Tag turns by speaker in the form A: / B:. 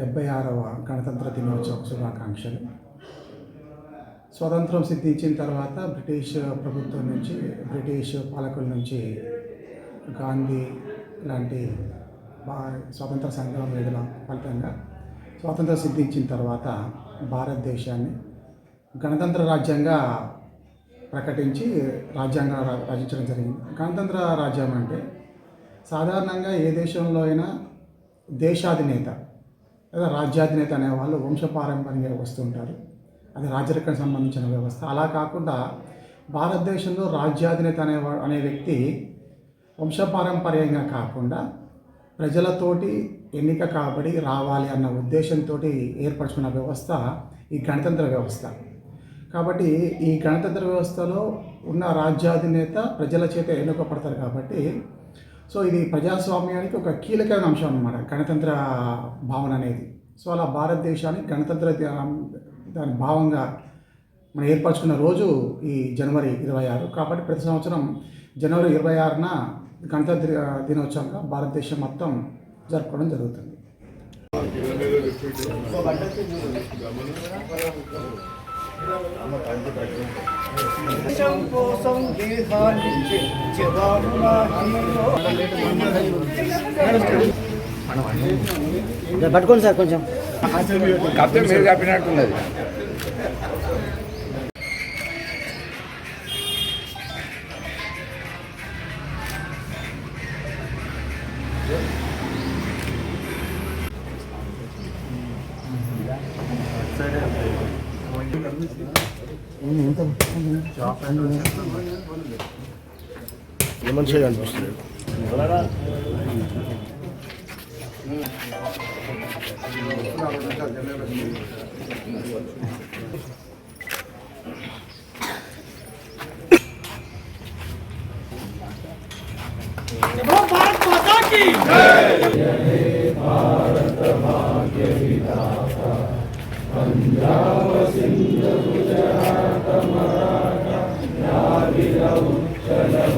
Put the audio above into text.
A: డెబ్బై ఆరవ గణతంత్ర దినోత్సవ శుభాకాంక్షలు. స్వతంత్రం సిద్ధించిన తర్వాత బ్రిటిష్ ప్రభుత్వం నుంచి బ్రిటిష్ పాలకుల నుంచి గాంధీ లాంటి బా స్వాతంత్ర సంగ్రామ వేడుల ఫలితంగా స్వాతంత్రం సిద్ధించిన తర్వాత భారతదేశాన్ని గణతంత్ర రాజ్యంగా ప్రకటించి రాజ్యాంగం రచించడం జరిగింది. గణతంత్ర రాజ్యం అంటే సాధారణంగా ఏ దేశంలో అయినా దేశాధినేత లేదా రాజ్యాధినేత అనే వాళ్ళు వంశపారంపర్యంగా వస్తుంటారు. అది రాజరికం సంబంధించిన వ్యవస్థ. అలా కాకుండా భారతదేశంలో రాజ్యాధినేత అనే అనే వ్యక్తి వంశపారంపర్యంగా కాకుండా ప్రజలతోటి ఎన్నిక కాబడి రావాలి అన్న ఉద్దేశంతో ఏర్పరచుకున్న వ్యవస్థ ఈ గణతంత్ర వ్యవస్థ. కాబట్టి ఈ గణతంత్ర వ్యవస్థలో ఉన్న రాజ్యాధినేత ప్రజల చేత ఎన్నుకపడతారు కాబట్టి సో ఇది ప్రజాస్వామ్యానికి ఒక కీలకమైన అంశం అన్నమాట గణతంత్ర భావన అనేది. సో అలా భారతదేశానికి గణతంత్ర దాని భావంగా మనం ఏర్పరచుకున్న రోజు ఈ జనవరి ఇరవై ఆరు. కాబట్టి ప్రతి సంవత్సరం జనవరి ఇరవై ఆరున గణతంత్ర దినోత్సవంగా భారతదేశం మొత్తం జరుపుకోవడం జరుగుతుంది.
B: దేశం కోసం దేహాన్ని
C: పట్టుకోండి సార్ కొంచెం.
D: కప్తే మీరు కప్పినట్టున్నది.
C: మంచిగా అనిపిస్తుంది
D: జయ